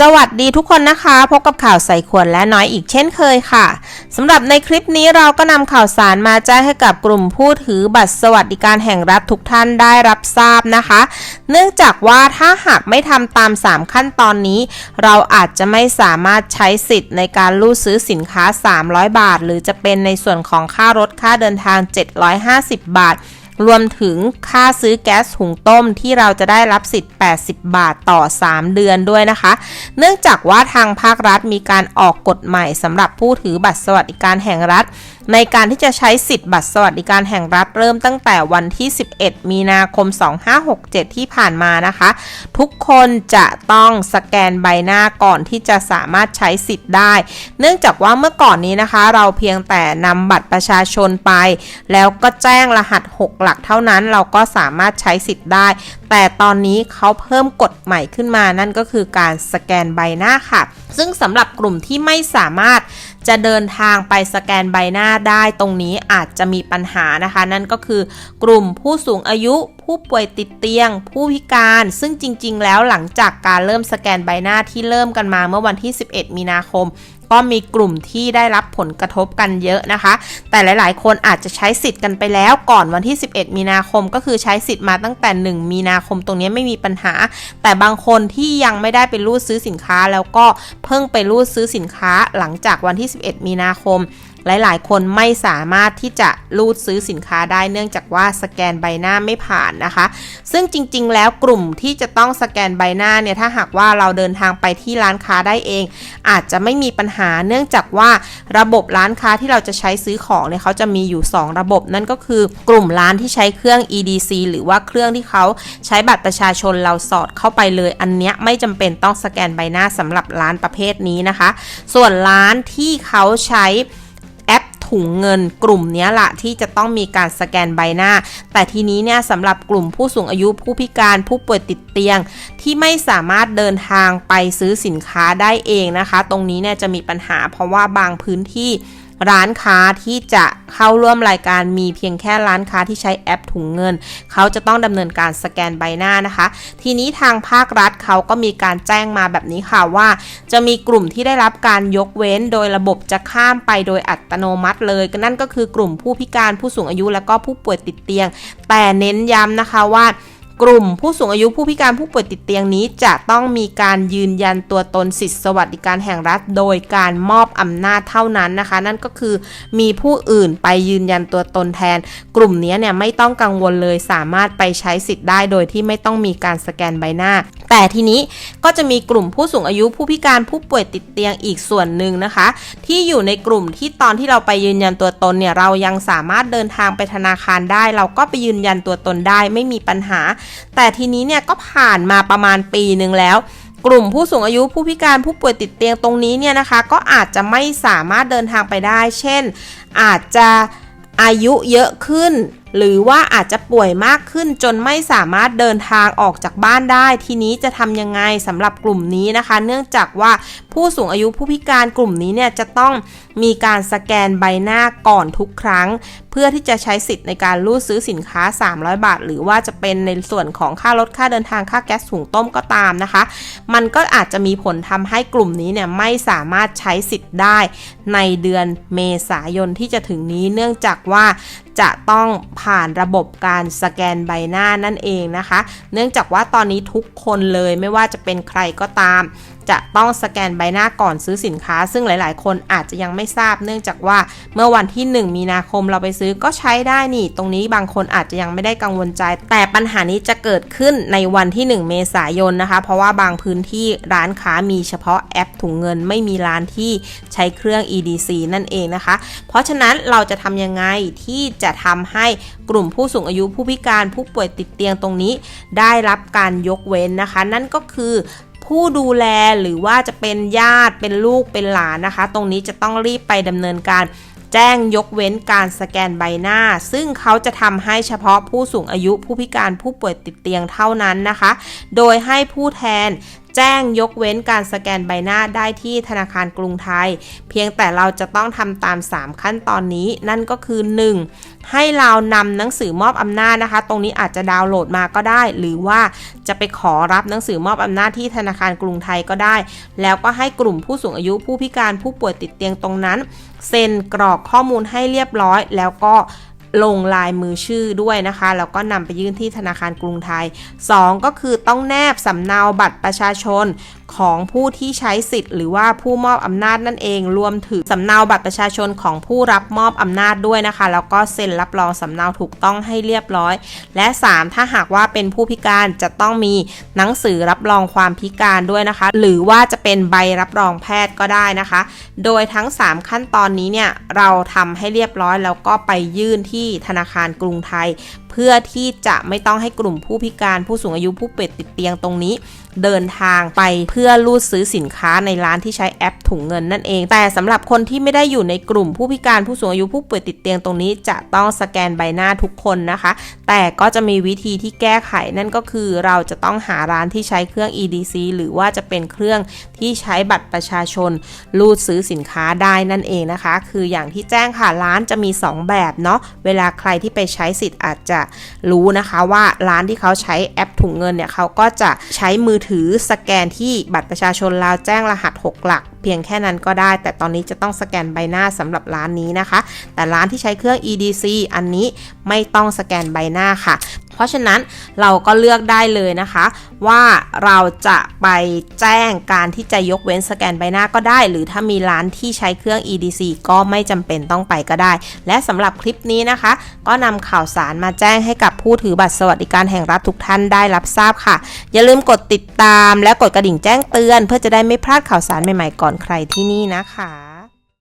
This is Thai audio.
สวัสดีทุกคนนะคะพบกับข่าวใส่ขวดและน้อยอีกเช่นเคยค่ะสำหรับในคลิปนี้เราก็นำข่าวสารมาแจ้งให้กับกลุ่มผู้ถือบัตรสวัสดิการแห่งรัฐทุกท่านได้รับทราบนะคะ เนื่องจากว่าถ้าหากไม่ทำตาม 3 ขั้นตอนนี้ เราอาจจะไม่สามารถใช้สิทธิ์ในการรูดซื้อสินค้า 300 บาท หรือจะเป็นในส่วนของค่ารถค่าเดินทาง 750 บาท รวมถึงค่าซื้อแก๊สหุงต้มที่เราจะได้รับสิทธิ์ 80 บาทต่อ 3 เดือนด้วยนะคะ เนื่องจากว่าทางภาครัฐมีการออกกฎใหม่สำหรับผู้ถือบัตรสวัสดิการแห่งรัฐ ในการที่จะใช้สิทธิ์บัตรสวัสดิการแห่งรัฐเริ่มตั้งแต่วันที่ 11 มีนาคม 2567 ที่ผ่านมานะคะ ทุกคนจะต้องสแกนใบหน้าก่อนที่จะสามารถใช้สิทธิ์ได้ เนื่องจากว่าเมื่อก่อนนี้นะคะ เราเพียงแต่นำบัตรประชาชนไป แล้วก็แจ้งรหัส 6 หลักเท่านั้นเราก็สามารถใช้สิทธิ์ได้ แต่ตอนนี้เขาเพิ่มกฎใหม่ขึ้นมานั่นก็คือการสแกนใบหน้าค่ะ ซึ่งสำหรับกลุ่มที่ไม่สามารถ จะเดินทางไปสแกนใบหน้าได้ตรงนี้อาจจะมีปัญหานะคะ นั่นก็คือกลุ่มผู้สูงอายุ ผู้ป่วยติดเตียง ผู้พิการ ซึ่งจริง ๆ แล้วหลังจากการเริ่มสแกนใบหน้าที่เริ่มกันมาเมื่อวันที่ 11 มีนาคม ก็มีกลุ่มที่ได้รับผลกระทบกันเยอะนะคะ แต่หลาย ๆ คนอาจจะใช้สิทธิ์กันไปแล้วก่อนวันที่ 11 มีนาคม ก็คือใช้สิทธิ์มาตั้งแต่ 1 มีนาคมตรงนี้ไม่มีปัญหา แต่บางคนที่ยังไม่ได้ไปรูดซื้อสินค้าแล้วก็เพิ่งไปรูดซื้อสินค้าหลังจากวันที่ 11 มีนาคม หลายๆ คนไม่สามารถที่จะรูดซื้อสินค้าได้เนื่องจากว่าสแกนใบหน้าไม่ผ่านนะคะ ซึ่งจริงๆ แล้วกลุ่มที่จะต้องสแกนใบหน้าเนี่ยถ้าหากว่าเราเดินทางไปที่ร้านค้าได้เอง อาจจะไม่มีปัญหาเนื่องจากว่าระบบร้านค้าที่เราจะใช้ซื้อของเนี่ยเขาจะมีอยู่ 2 ระบบนั่นก็คือกลุ่มร้านที่ใช้เครื่อง EDC หรือว่าเครื่องที่เขาใช้บัตรประชาชนเราสอดเข้าไปเลย อันเนี้ยไม่จำเป็นต้องสแกนใบหน้าสำหรับร้านประเภทนี้นะคะ ส่วนร้านที่เขาใช้ ถุงเงินกลุ่มนี้ละที่จะต้องมีการสแกนใบหน้า แต่ทีนี้เนี่ยสำหรับกลุ่มผู้สูงอายุผู้พิการผู้ป่วยติดเตียง ที่ไม่สามารถเดินทางไปซื้อสินค้าได้เองนะคะ ตรงนี้เนี่ยจะมีปัญหาเพราะว่าบางพื้นที่ ร้านค้าที่จะเข้าร่วมรายการมีเพียงแค่ร้านค้าที่ใช้แอปถุงเงิน เขาจะต้องดำเนินการสแกนใบหน้านะคะ ทีนี้ทางภาครัฐเขาก็มีการแจ้งมาแบบนี้ค่ะว่า จะมีกลุ่มที่ได้รับการยกเว้น โดยระบบจะข้ามไปโดยอัตโนมัติเลยนั่นก็คือกลุ่มผู้พิการผู้สูงอายุ และก็ผู้ป่วยติดเตียง แต่เน้นย้ำนะคะว่า กลุ่มผู้สูงอายุผู้พิการผู้ป่วยติดเตียงนี้จะต้องมีการยืนยันตัวตนสิทธิสวัสดิการแห่งรัฐ โดยการมอบอำนาจเท่านั้นนะคะ นั่นก็คือมีผู้อื่นไปยืนยันตัวตนแทน กลุ่มนี้เนี่ยไม่ต้องกังวลเลยสามารถไปใช้สิทธิ์ได้โดยที่ไม่ต้องมีการสแกนใบหน้า แต่ทีนี้ก็จะมีกลุ่มผู้สูงอายุผู้พิการผู้ป่วยติดเตียงอีกส่วนหนึ่งนะคะ ที่อยู่ในกลุ่มที่ตอนที่เราไปยืนยันตัวตนเนี่ยเรายังสามารถเดินทางไปธนาคารได้ เราก็ไปยืนยันตัวตนได้ ไม่มีปัญหาแต่ทีนี้เนี่ยก็ผ่านมาประมาณปีหนึ่งแล้ว กลุ่มผู้สูงอายุผู้พิการผู้ป่วยติดเตียงตรงนี้เนี่ยนะคะ ก็อาจจะไม่สามารถเดินทางไปได้ เช่น อาจจะอายุเยอะขึ้น หรือว่าอาจจะป่วยมากขึ้นจนไม่สามารถเดินทางออกจากบ้านได้ ทีนี้จะทำยังไงสำหรับกลุ่มนี้นะคะ เนื่องจากว่าผู้สูงอายุผู้พิการกลุ่มนี้เนี่ยจะต้อง มีการสแกนใบหน้าก่อนทุกครั้ง เพื่อที่จะใช้สิทธิ์ในการรูดซื้อสินค้า 300 บาท หรือว่าจะเป็นในส่วนของค่ารถค่าเดินทางค่าแก๊สถุงต้มก็ตามนะคะ มันก็อาจจะมีผลทำให้กลุ่มนี้เนี่ยไม่สามารถใช้สิทธิ์ได้ในเดือนเมษายนที่จะถึงนี้เนื่องจากว่าจะต้องผ่านระบบการสแกนใบหน้านั่นเองนะคะ เนื่องจากว่าตอนนี้ทุกคนเลยไม่ว่าจะเป็นใครก็ตาม จะต้องสแกนใบหน้าก่อนซื้อสินค้า ซึ่งหลาย ๆ คนอาจจะยังไม่ทราบ เนื่องจากว่าเมื่อวันที่ 1 มีนาคมเราไปซื้อก็ใช้ได้นี่ ตรงนี้บางคนอาจจะยังไม่ได้กังวลใจ แต่ปัญหานี้จะเกิดขึ้นในวันที่ 1 เมษายนนะคะ เพราะว่าบางพื้นที่ร้านค้ามีเฉพาะแอปถุงเงิน ไม่มีร้านที่ใช้เครื่อง EDC นั่นเองนะคะ เพราะฉะนั้นเราจะทำยังไงที่จะทำให้กลุ่มผู้สูงอายุผู้พิการผู้ป่วยติดเตียงตรงนี้ ได้รับการยกเว้นนะคะ นั่นก็คือ ผู้ดูแลหรือว่าจะเป็นญาติเป็นลูกเป็นหลานนะคะ ตรงนี้จะต้องรีบไปดำเนินการ แจ้งยกเว้นการสแกนใบหน้า ซึ่งเขาจะทำให้เฉพาะผู้สูงอายุผู้พิการผู้ป่วยติดเตียงเท่านั้นนะคะ โดยให้ผู้แทนแจ้งยกเว้นการสแกนใบหน้าได้ที่ธนาคารกรุงไทย เพียงแต่เราจะต้องทำตาม 3 ขั้นตอนนี้ นั่นก็คือ 1. ให้เรานำหนังสือมอบอำนาจนะคะ ตรงนี้อาจจะดาวน์โหลดมาก็ได้ หรือว่าจะไปขอรับหนังสือมอบอำนาจที่ธนาคารกรุงไทยก็ได้ แล้วก็ให้กลุ่มผู้สูงอายุผู้พิการผู้ป่วยติดเตียงตรงนั้น เซ็นกรอกข้อมูลให้เรียบร้อย แล้วก็ลงลายมือชื่อด้วยนะคะ แล้วก็นำไปยื่นที่ธนาคารกรุงไทย 2 ก็คือต้องแนบสำเนาบัตรประชาชนของผู้ที่ใช้สิทธิ์ หรือว่าผู้มอบอำนาจนั่นเอง รวมถึงสำเนาบัตรประชาชนของผู้รับมอบอำนาจด้วยนะคะ แล้วก็เซ็นรับรองสำเนาถูกต้องให้เรียบร้อย และ 3 ถ้าหากว่าเป็นผู้พิการจะต้องมีหนังสือรับรองความพิการด้วยนะคะ หรือว่าจะเป็นใบรับรองแพทย์ก็ได้นะคะ โดยทั้ง 3 ขั้นตอนนี้เนี่ยเราทำให้เรียบร้อยแล้วก็ไปยื่นที่ธนาคารกรุงไทย พื่อที่จะไม่ต้องให้กลุ่มผู้พิการผู้สูงอายุผู้ป่วยติดเตียงตรงนี้ เดินทางไปเพื่อรูดซื้อสินค้าในร้านที่ใช้แอปถุงเงินนั่นเอง แต่สำหรับคนที่ไม่ได้อยู่ในกลุ่มผู้พิการผู้สูงอายุผู้ป่วยติดเตียงตรงนี้ จะต้องสแกนใบหน้าทุกคนนะคะ แต่ก็จะมีวิธีที่แก้ไขนั่นก็คือเราจะต้องหาร้านที่ใช้เครื่อง EDC หรือว่าจะเป็นเครื่องที่ใช้บัตรประชาชน รูดซื้อสินค้าได้นั่นเองนะคะ คืออย่างที่แจ้งค่ะร้านจะมี 2 แบบเนาะเวลาใครที่ไปใช้สิทธิ์อาจจะรู้นะคะว่าร้านที่เขาใช้แอปถุงเงินเนี่ยเขาก็จะใช้มือถือสแกนที่บัตรประชาชนเราแจ้งรหัส 6 หลัก เพียงแค่นั้นก็ได้ แต่ตอนนี้จะต้องสแกนใบหน้าสำหรับร้านนี้นะคะ แต่ร้านที่ใช้เครื่อง EDC อันนี้ไม่ต้องสแกนใบหน้าค่ะ เพราะฉะนั้นเราก็เลือกได้เลยนะคะ ว่าเราจะไปแจ้งการที่จะยกเว้นสแกนใบหน้าก็ได้ หรือถ้ามีร้านที่ใช้เครื่อง EDC ก็ไม่จำเป็นต้องไปก็ได้ และสำหรับคลิปนี้นะคะ ก็นำข่าวสารมาแจ้งให้กับผู้ถือบัตรสวัสดิการแห่งรัฐทุกท่านได้รับทราบค่ะ อย่าลืมกดติดตามและกดกระดิ่งแจ้งเตือน เพื่อจะได้ไม่พลาดข่าวสารใหม่ๆก่อนใครที่นี่นะคะ